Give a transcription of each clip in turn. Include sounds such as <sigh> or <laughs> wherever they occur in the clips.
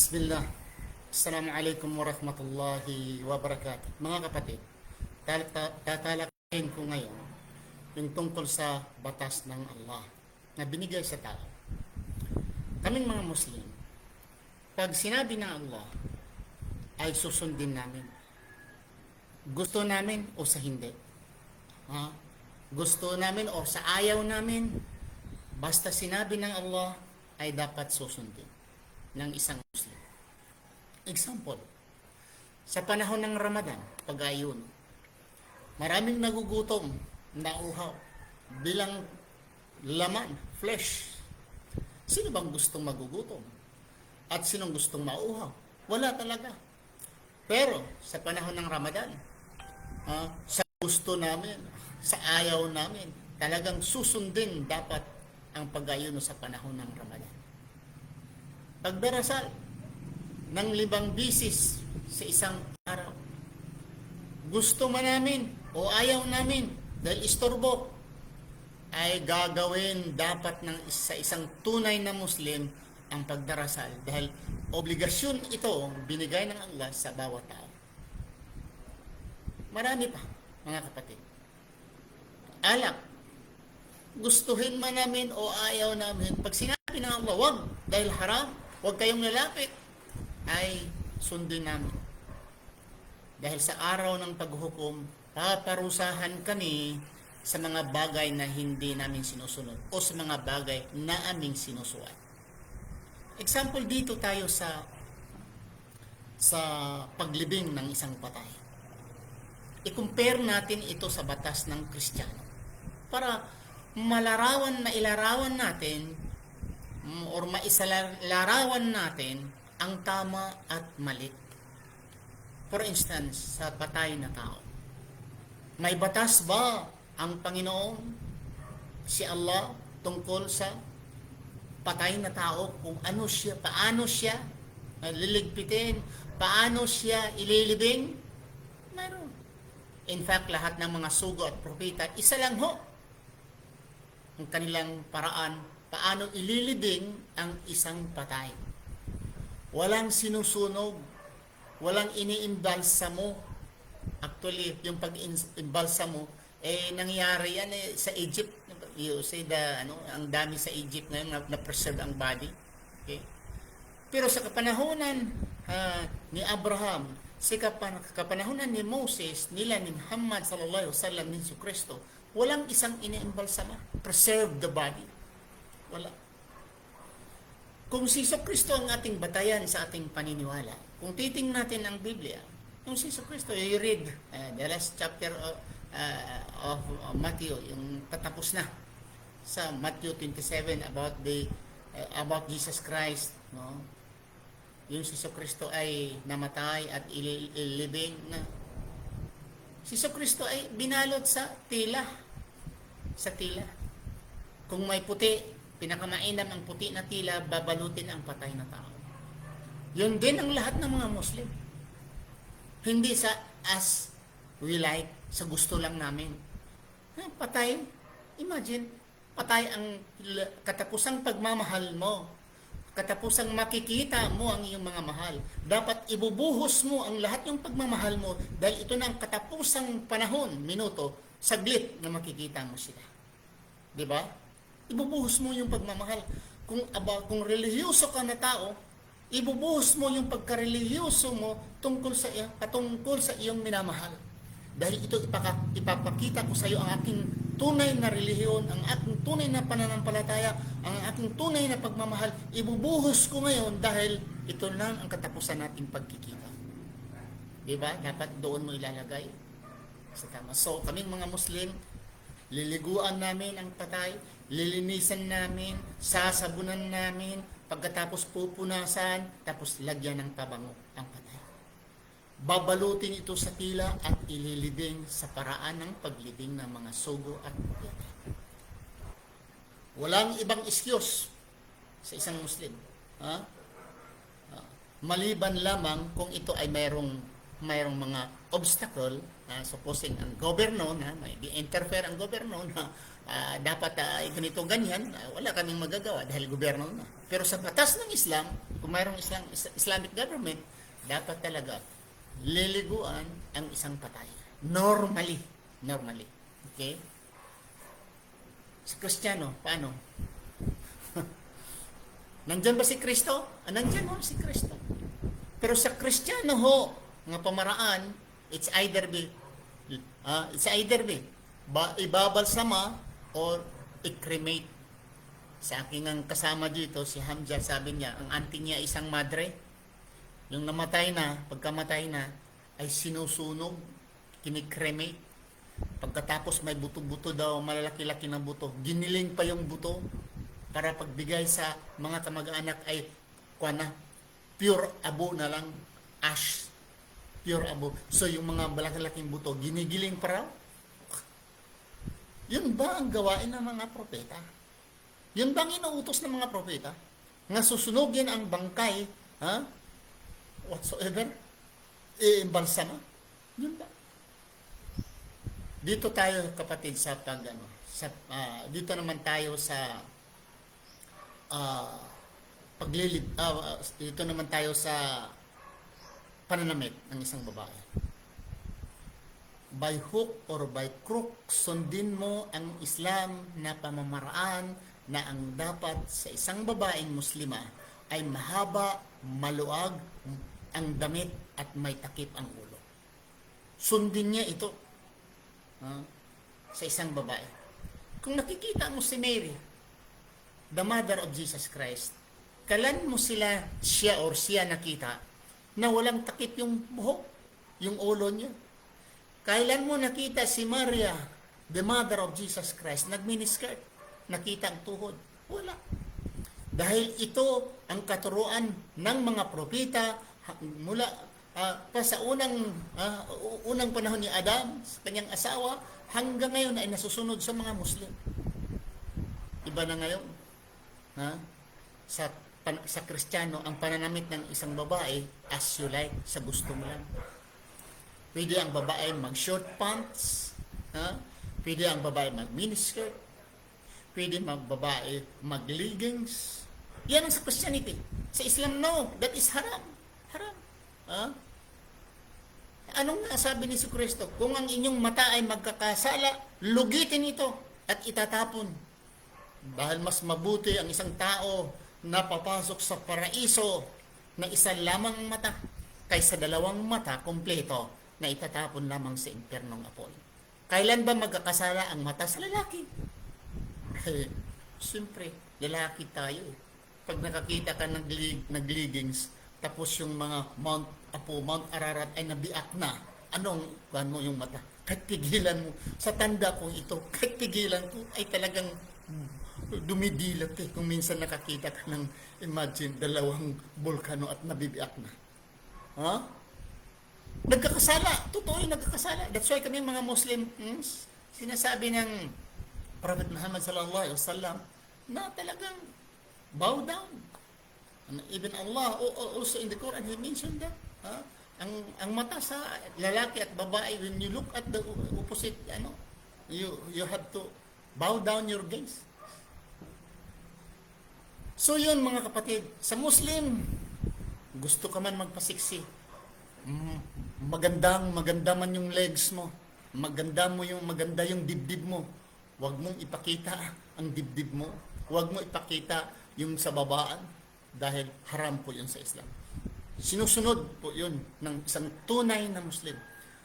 Bismillah. Assalamualaikum warahmatullahi wabarakatuh. Mga kapatid, tal- ta- tatalakayin ko ngayon yung tungkol sa batas ng Allah na binigay sa tao. Kaming mga Muslim, pag sinabi ng Allah, ay susundin namin. Gusto namin o sa hindi. Ha? Gusto namin o sa ayaw namin, basta sinabi ng Allah, ay dapat susundin ng isang Muslim. Example, sa panahon ng Ramadan, pag-ayun, maraming nagugutom, nauhaw, bilang laman, flesh. Sino bang gustong magugutom? At sinong gustong mauhaw? Wala talaga. Pero sa panahon ng Ramadan, ah, sa gusto namin, sa ayaw namin, talagang susundin dapat ang pag-ayuno sa panahon ng Ramadan. Pagdarasal ng limang bisis sa isang araw. Gusto man namin o ayaw namin dahil istorbo ay gagawin dapat ng sa isang tunay na Muslim ang pagdarasal dahil obligasyon ito binigay ng Allah sa bawat tao. Marami pa, mga kapatid. Alak, gustuhin man namin o ayaw namin, pag sinabi ng Allah, wag, dahil haram, wag kayong lalapit, ay sundin namin. Dahil sa araw ng paghukom, paparusahan kami sa mga bagay na hindi namin sinusunod o sa mga bagay na aming sinusuot. Example dito tayo sa sa paglibing ng isang patay. I-compare natin ito sa batas ng Kristiyano para malarawan, mailarawan natin or maisalarawan natin ang tama at mali. For instance, sa patay na tao. May batas ba ang Panginoon, si Allah, tungkol sa patay na tao kung ano siya, paano siya liligpitin, paano siya ililibing? Meron. In fact, lahat ng mga sugo at propeta, isa lang ho ang kanilang paraan paano ililibing ang isang patay. Walang sinusunog, walang iniimbalsa mo. Actually, yung pag-imbalsa mo, eh, nangyari yan eh, sa Egypt. You say the, ano, ang dami sa Egypt ngayon na, na-preserve ang body. Okay? Pero sa kapanahonan ah, ni Abraham, sa kapan- kapanahonan ni Moses, nila ni Muhammad sallallahu alaihi wasallam ni Kristo, walang isang iniimbalsama. Preserve the body. Wala. Kung si Kristo ang ating batayan sa ating paniniwala, kung titingnan natin ang Biblia, yung si Kristo, you read uh, the last chapter of, uh, of uh, Matthew, yung tatapos na sa Matthew 27 about the uh, about Jesus Christ, no? Yung si Kristo ay namatay at ili- ilibing na si Kristo ay binalot sa tila sa tila. Kung may puti, pinakamainam ang puti na tila, babalutin ang patay na tao. Yun din ang lahat ng mga Muslim. Hindi sa as we like, sa gusto lang namin. Ha, patay, imagine, patay ang katapusang pagmamahal mo. Katapusang makikita mo ang iyong mga mahal. Dapat ibubuhos mo ang lahat ng pagmamahal mo dahil ito na ang katapusang panahon, minuto, saglit na makikita mo sila. 'Di ba? Ibubuhos mo yung pagmamahal. Kung aba, kung relihiyoso ka na tao, ibubuhos mo yung pagkarelihiyoso mo tungkol sa patungkol sa iyong minamahal. Dahil ito ipaka, ipapakita ko sa iyo ang aking tunay na relihiyon, ang aking tunay na pananampalataya, ang aking tunay na pagmamahal, ibubuhos ko ngayon dahil ito lang ang katapusan nating pagkikita. Di ba? Dapat doon mo ilalagay sa tama. So, kaming mga Muslim, liliguan namin ang patay, lilinisan namin, sasabunan namin, pagkatapos pupunasan, tapos lagyan ng pabango ang patay. Babalutin ito sa tila at ililibing sa paraan ng paglibing ng mga sugo at yata. Walang ibang iskiyos sa isang Muslim. Ha? Maliban lamang kung ito ay mayroong mayroong mga obstacle, uh, supposing ang gobyerno na may interfere ang gobyerno na ah, dapat uh, ganito ganyan, ah, wala kaming magagawa dahil gobyerno na. Pero sa batas ng Islam, kung mayroong Islam, Is- Islamic government, dapat talaga liliguan ang isang patay. Normally. Normally. Okay? Sa Kristiyano, paano? <laughs> Nandyan ba si Kristo? Ah, nandyan ho si Kristo. Pero sa Kristiyano ho, nga pamaraan, it's either be, ah, it's either be, ba, ibabalsama or i-cremate. Sa aking ang kasama dito, si Hamza, sabi niya, ang auntie niya isang madre, yung namatay na, pagkamatay na, ay sinusunog, kinikremate. Pagkatapos may buto-buto daw, malalaki-laki na buto. Giniling pa yung buto para pagbigay sa mga kamag-anak ay kuha na, pure abo na lang, ash. Pure abo. So yung mga malaki-laking buto, ginigiling pa raw. Yun ba ang gawain ng mga propeta? Yun bang inuutos ng mga propeta? Nga susunugin ang bangkay, ha? Whatsoever, i-imbalsama? Yun ba? Dito tayo kapatid sa pag ano, sa ah, dito naman tayo sa ah paglilib ah, dito naman tayo sa pananamit ng isang babae. By hook or by crook, sundin mo ang Islam na pamamaraan na ang dapat sa isang babaeng muslima ay mahaba, maluag ang damit at may takip ang ulo. Sundin niya ito ah, sa isang babae. Kung nakikita mo si Mary, the mother of Jesus Christ, kalan mo sila, siya or siya nakita, na walang takip yung buhok, yung ulo niya. Kailan mo nakita si Maria, the mother of Jesus Christ, nagminiskirt, nakita ang tuhod? Wala. Dahil ito ang katuruan ng mga propeta mula ah, pa sa unang ah, u- unang panahon ni Adam, sa kanyang asawa, hanggang ngayon ay nasusunod sa mga Muslim. Iba na ngayon. Ha? Sa pan- sa Kristiyano, ang pananamit ng isang babae as you like, sa gusto mo lang. Pwede ang babae mag short pants, ha? Pwede ang babae mag miniskirt, pwede mag babae mag leggings. Yan ang sa Christianity. Sa Islam, no. That is haram. Haram. Ha? Anong nasabi ni si Kristo? Kung ang inyong mata ay magkakasala, lugitin ito at itatapon. Dahil mas mabuti ang isang tao na papasok sa paraiso na isa lamang mata kaysa dalawang mata kompleto na itatapon lamang sa impernong apoy. Kailan ba magkakasala ang mata sa lalaki? Eh, siyempre, lalaki tayo eh. Pag nakakita ka ng lig- nag-leggings, tapos yung mga Mount Apo, Mount Ararat ay nabiak na, anong kuhan mo yung mata? Kahit tigilan mo, sa tanda ko ito, kahit tigilan ko, ay talagang dumidilat eh. Kung minsan nakakita ka ng, imagine, dalawang volcano at nabibiak na. Ha? Nagkakasala. Totoo yung nagkakasala. That's why kami mga Muslim, hmm, sinasabi ng Prophet Muhammad sallallahu alaihi wasallam na talagang bow down. And even Allah also in the Quran he mentioned that. Ha? Ang ang mata sa lalaki at babae when you look at the opposite ano you you have to bow down your gaze. So yun mga kapatid, sa Muslim gusto ka man magpasiksi. Mm, magandang maganda man yung legs mo. Maganda mo yung maganda yung dibdib mo. Huwag mong ipakita ang dibdib mo. Huwag mo ipakita yung sa babaan dahil haram po yun sa Islam. Sinusunod po yun ng isang tunay na Muslim.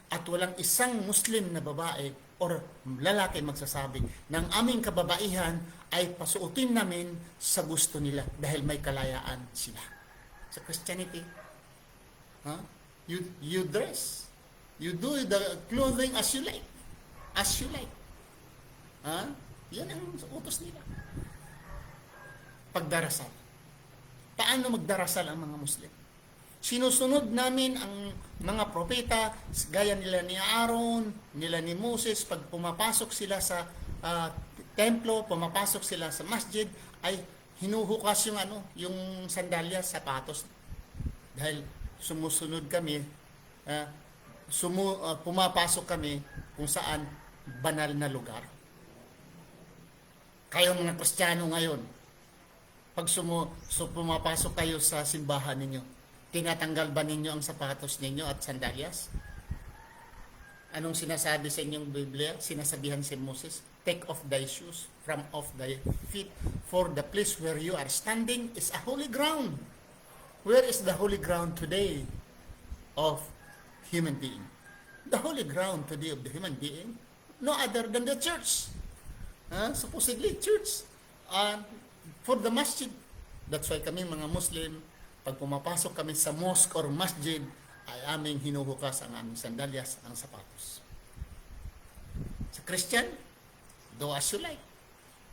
At walang isang Muslim na babae or lalaki magsasabi ng aming kababaihan ay pasuotin namin sa gusto nila dahil may kalayaan sila. Sa Christianity, huh? you, you dress. You do the clothing as you like. As you like. Ha? Yan ang utos nila. Pagdarasal. Paano magdarasal ang mga Muslim? Sinusunod namin ang mga propeta, gaya nila ni Aaron, nila ni Moses, pag pumapasok sila sa ah, templo, pumapasok sila sa masjid, ay hinuhukas yung ano, yung sandalyas, sapatos. Dahil sumusunod kami, ah, sumu, ah, pumapasok kami kung saan banal na lugar. Kayo mga Kristiyano ngayon, Pag sumu, so pumapasok kayo sa simbahan ninyo, tinatanggal ba ninyo ang sapatos ninyo at sandalyas? Anong sinasabi sa inyong Biblia? Sinasabihan si Moses, Take off thy shoes from off thy feet, for the place where you are standing is a holy ground. Where is the holy ground today of human being? The holy ground today of the human being, no other than the church. Huh? Supposedly church. And for the masjid. That's why kami mga Muslim, pag pumapasok kami sa mosque or masjid, ay aming hinuhukas ang aming sandalyas, ang sapatos. Sa Christian, do as you like.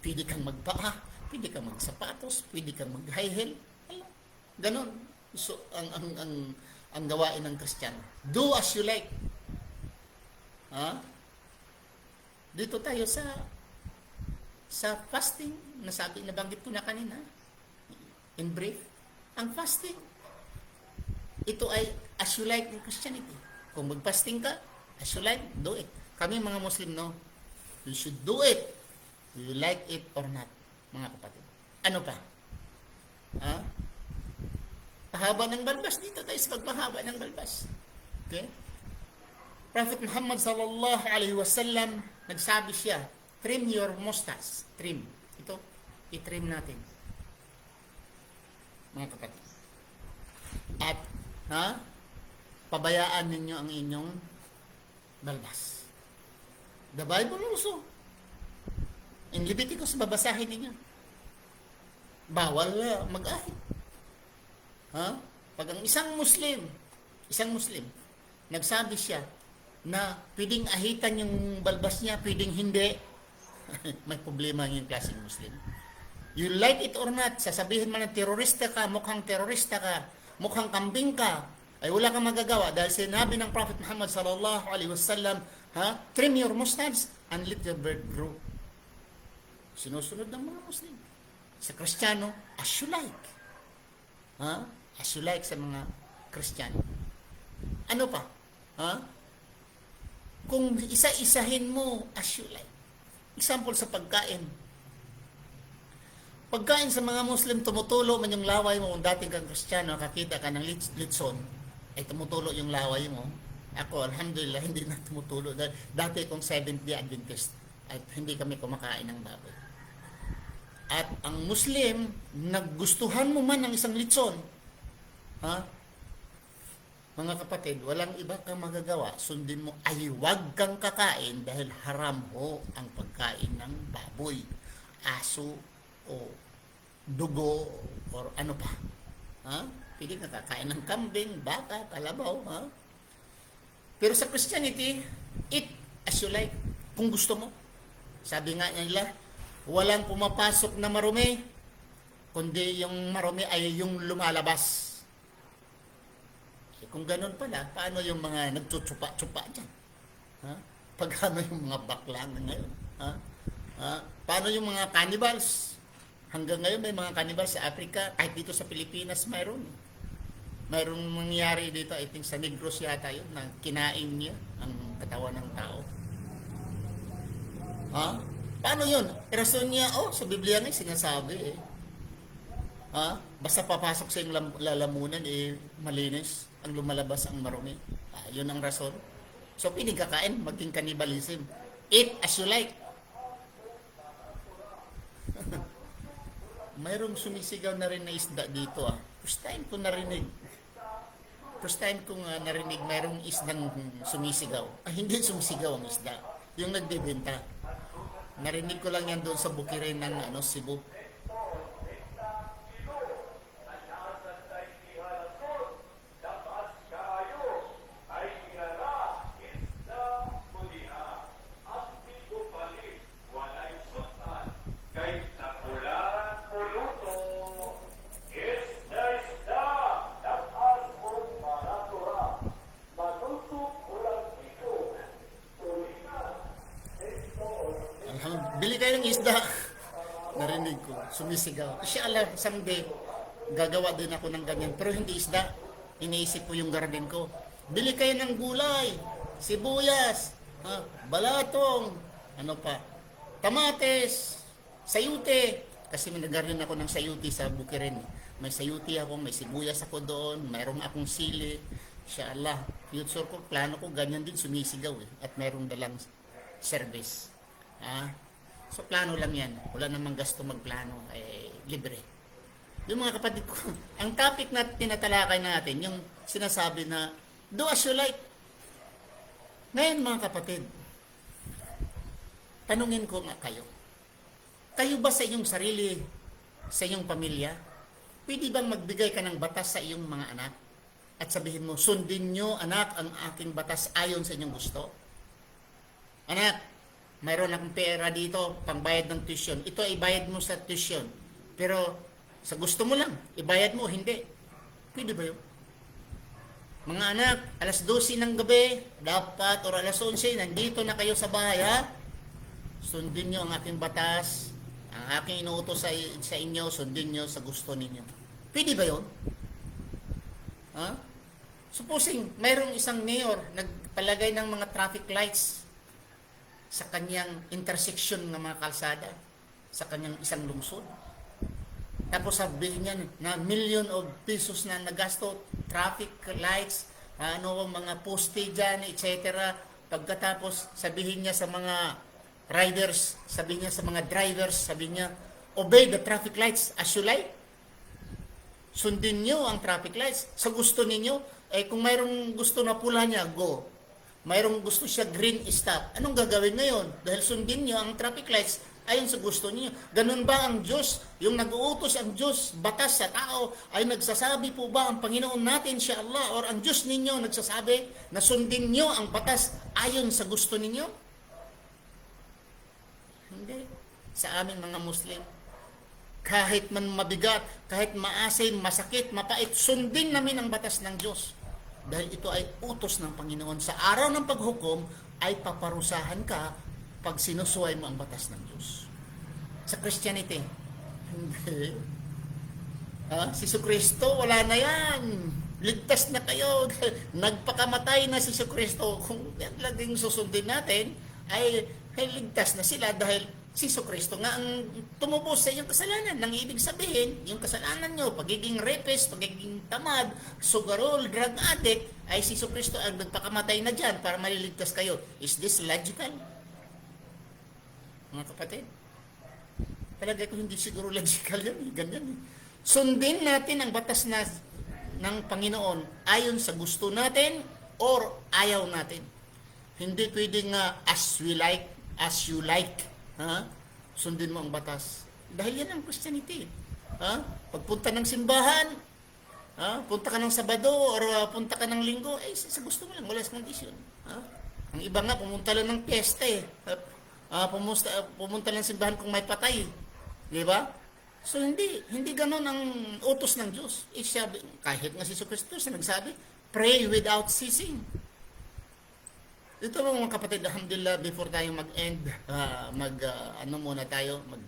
Pwede kang magpaa, pwede kang magsapatos, pwede kang mag-high heel. Ganon. So, ang, ang, ang, ang gawain ng Christian. Do as you like. Ha? Dito tayo sa sa fasting, nasabi, nabanggit ko na kanina. In brief, ang fasting, ito ay as you like in Christianity. Kung mag-fasting ka, as you like, do it. Kami mga Muslim, no? You should do it. You like it or not, mga kapatid. Ano pa? Ha? Pahaba ng balbas. Dito tayo sa pagpahaba ng balbas. Okay? Prophet Muhammad sallallahu alaihi wasallam nagsabi siya, trim your mustache. Trim. Ito, itrim natin. Mga kapatid. At, ha? Pabayaan ninyo ang inyong balbas. The Bible also. In Leviticus, babasahin ninyo. Bawal uh, mag-ahit. Ha? Pag ang isang Muslim, isang Muslim, nagsabi siya na pwedeng ahitan yung balbas niya, pwedeng hindi, <laughs> may problema yung klaseng Muslim. You like it or not, sasabihin man na terorista ka, mukhang terorista ka, mukhang kambing ka, ay wala kang magagawa dahil sinabi ng Prophet Muhammad sallallahu alaihi wasallam, ha, trim your mustache and let your beard grow. Sinusunod ng mga Muslim. Sa Kristiyano, as you like. Ha? As you like sa mga Kristiyano. Ano pa? Ha? Kung isa-isahin mo as you like. Example sa pagkain. Pagkain sa mga Muslim, tumutulo man yung laway mo. Kung dating kang Kristiyano, nakakita ka ng lit- litson, ay tumutulo yung laway mo. Ako, alhamdulillah, hindi na tumutulo. Dati kong Seventh-day Adventist at hindi kami kumakain ng baboy. At ang Muslim, naggustuhan mo man ng isang litson, ha? Mga kapatid, walang iba kang magagawa. Sundin mo, ay huwag kang kakain dahil haram ho ang pagkain ng baboy, aso, o dugo, or ano pa. Ha? Pwede ka kakain ng kambing, baka, kalabaw, ha? Pero sa Christianity, eat as you like. Kung gusto mo. Sabi nga nila, walang pumapasok na marumi, kundi yung marumi ay yung lumalabas. Eh, kung ganun pala, paano yung mga nagtutsupa-tsupa dyan? Ha? Pagkano yung mga bakla ngayon? Ha? Ha? Paano yung mga cannibals? Hanggang ngayon may mga cannibals sa Africa, kahit dito sa Pilipinas mayroon. Mayroong mangyari dito, I think sa Negros yata yun, na kinain niya ang katawan ng tao. Ha? Paano yun? Rason niya, oh, sa Biblia nga sinasabi eh. Ha? Basta papasok sa lam- lalamunan, eh, malinis. Ang lumalabas ang marumi. Ah, yun ang rason. So, pinig kakain, maging cannibalism. Eat as you like. <laughs> Mayroong sumisigaw na rin na isda dito ah. First time ko narinig. First time kong ah, narinig mayroong isdang sumisigaw. Ah, hindi sumisigaw ang isda. Yung nagbebenta. Narinig ko lang yan doon sa bukirin ng ano, Cebu. Alhamdulillah. Bili kayo ng isda. Narinig sumisigaw. Inshallah, someday, gagawa din ako ng ganyan. Pero hindi isda. Iniisip ko yung garden ko. Bili kayo ng gulay, sibuyas, ha, balatong, ano pa, tamates, sayute. Kasi may nagarin ako ng sayuti sa Bukirin. May sayuti ako, may sibuyas ako doon, mayroong akong sili. Inshallah, future ko, plano ko, ganyan din sumisigaw eh. At mayroong dalang service. Ah, so plano lang yan. Wala namang gasto magplano, eh, libre. Yung mga kapatid ko, <laughs> ang topic na tinatalakay natin, yung sinasabi na, do as you like. Ngayon mga kapatid, tanungin ko nga kayo, kayo ba sa inyong sarili, sa inyong pamilya, pwede bang magbigay ka ng batas sa iyong mga anak? At sabihin mo, sundin nyo anak ang aking batas ayon sa inyong gusto? Anak, mayroon akong pera dito, pangbayad ng tuition. Ito ay bayad mo sa tuition. Pero sa gusto mo lang, ibayad mo hindi. Pwede ba yun? Mga anak, alas 12 ng gabi, dapat, or alas 11, nandito na kayo sa bahay, ha? Sundin nyo ang aking batas, ang aking inuutos sa, sa inyo, sundin nyo sa gusto ninyo. Pwede ba yun? Ha? Supposing, mayroong isang mayor nagpalagay ng mga traffic lights sa kanyang intersection ng mga kalsada, sa kanyang isang lungsod. Tapos sabihin niya na million of pesos na nagasto, traffic lights, ano, mga poste dyan, etc. Pagkatapos sabihin niya sa mga riders, sabihin niya sa mga drivers, sabihin niya, obey the traffic lights as you like. Sundin niyo ang traffic lights. Sa gusto ninyo, eh kung mayroong gusto na pula niya, go. Mayroong gusto siya green, stop. Anong gagawin ngayon? Dahil sundin niyo ang traffic lights ayon sa gusto niyo. Ganun ba ang Diyos? Yung nag-uutos ang Diyos, batas sa tao, ay nagsasabi po ba ang Panginoon natin, siya Allah, or ang Diyos ninyo nagsasabi na sundin niyo ang batas ayon sa gusto ninyo? Hindi. Sa aming mga Muslim, kahit man mabigat, kahit maasin, masakit, mapait, sundin namin ang batas ng Diyos. Dahil ito ay utos ng Panginoon. Sa araw ng paghukom, ay paparusahan ka pag sinusuway mo ang batas ng Diyos. Sa Christianity, hindi. Ha? Si Kristo, wala na yan. Ligtas na kayo. <laughs> Nagpakamatay na si Kristo. Kung yan laging susundin natin, ay, ay ligtas na sila dahil si Kristo nga ang tumubos sa iyong kasalanan. Nang ibig sabihin, yung kasalanan nyo, pagiging rapist, pagiging tamad, sugarol, drug addict, ay si Kristo ang nagpakamatay na dyan para maliligtas kayo. Is this logical? Mga kapatid, palagay ko hindi siguro logical yan. Eh. Ganyan eh. Sundin natin ang batas na ng Panginoon ayon sa gusto natin or ayaw natin. Hindi pwedeng nga as we like, as you like. Ha? Sundin mo ang batas. Dahil yan ang Christianity. Ha? Pagpunta ng simbahan, ha? punta ka ng Sabado or uh, punta ka ng Linggo, eh sa gusto mo lang, wala sa condition. Ha? Ang iba nga, pumunta lang ng piyesta eh. Uh, pumunta, pumunta lang ng simbahan kung may patay. Di ba? So hindi, hindi ganon ang utos ng Diyos. Eh, siya, kahit nga si Kristo siya nagsabi, pray without ceasing. Ito mga kapatid, alhamdulillah, before tayo mag-end, uh, mag, uh, ano muna tayo, mag,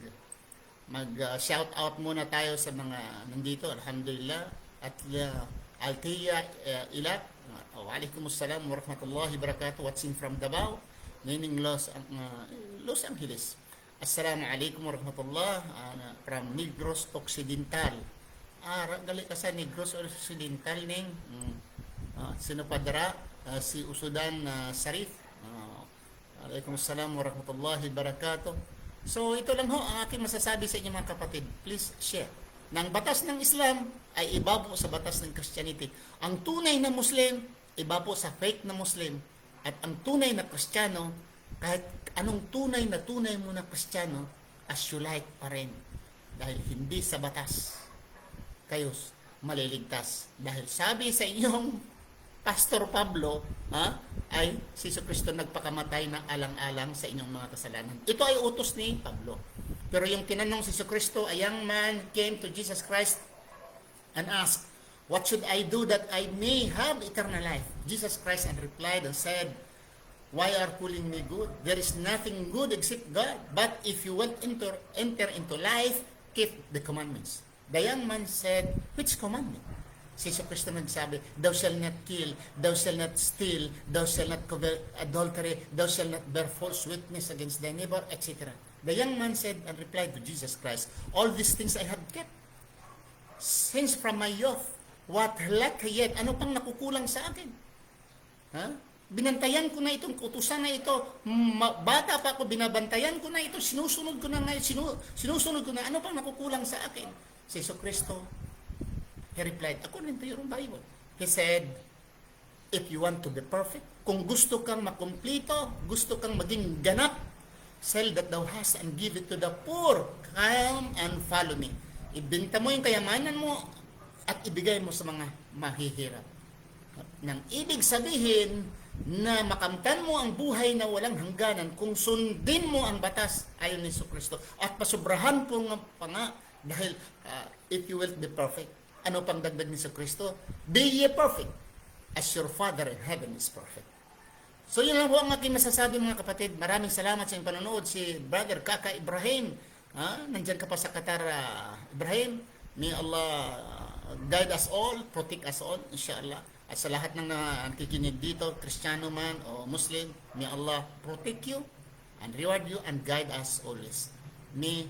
mag uh, shout out muna tayo sa mga nandito, alhamdulillah, at uh, Altia uh, Ilak, uh, Walaikum assalam wa rahmatullahi barakatuh, watching from Davao, meaning Los, uh, Los Angeles. Assalamualaikum warahmatullah uh, from Negros Occidental. Ah, gali ka sa Negros Occidental ning. Mm. Uh, sino padara? Uh, si Usudan uh, Sarif. Uh, Alaikum assalam warahmatullahi barakatuh. So ito lang ho ang aking masasabi sa inyo mga kapatid. Please share. Nang batas ng Islam ay iba po sa batas ng Christianity. Ang tunay na Muslim, iba po sa fake na Muslim. At ang tunay na Kristiyano, kahit anong tunay na tunay mo na Kristiyano, as you like pa rin. Dahil hindi sa batas kayo maliligtas. Dahil sabi sa inyong Pastor Pablo, ha, ay si Kristo nagpakamatay na alang-alang sa inyong mga kasalanan. Ito ay utos ni Pablo. Pero yung tinanong si Kristo, a young man came to Jesus Christ and asked, What should I do that I may have eternal life? Jesus Christ and replied and said, Why are calling me good? There is nothing good except God. But if you want enter, enter into life, keep the commandments. The young man said, Which commandment? Si Yesu Cristo nagsabi, Thou shall not kill, thou shall not steal, thou shall not commit adultery, thou shall not bear false witness against thy neighbor, etc. The young man said and replied to Jesus Christ, All these things I have kept. Since from my youth, what lack yet? Ano pang nakukulang sa akin? Ha? Binantayan ko na itong utusan na ito. Bata pa ako, binabantayan ko na ito. Sinusunod ko na ngayon. Sinu- sinusunod ko na. Ano pang nakukulang sa akin? Si Yeso Cristo, he replied, according to your own Bible. He said, if you want to be perfect, kung gusto kang makumplito, gusto kang maging ganap, sell that thou hast and give it to the poor. Come and follow me. Ibenta mo yung kayamanan mo at ibigay mo sa mga mahihirap. Nang ibig sabihin na makamtan mo ang buhay na walang hangganan kung sundin mo ang batas ayon ni Kristo at pasubrahan po nga pa nga dahil uh, if you will be perfect. Ano pang dagdag ni Kristo? Be ye perfect as your Father in heaven is perfect. So yun lang po ang aking masasabi mga kapatid. Maraming salamat sa inyong panonood. Si Brother Kaka Ibrahim. Ha? Nandyan ka pa sa Qatar, ah, Ibrahim. May Allah ah, guide us all, protect us all, inshallah. At sa lahat ng uh, nakikinig dito, Kristiyano man o Muslim, may Allah protect you and reward you and guide us always. May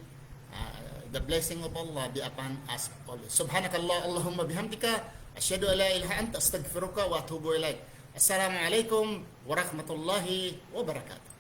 ah, the blessing of Allah be upon us always. Subhanakallah, Allahumma bihamdika, asyhadu an la ilaha anta astaghfiruka wa atubu ilaik. Assalamualaikum warahmatullahi wabarakatuh.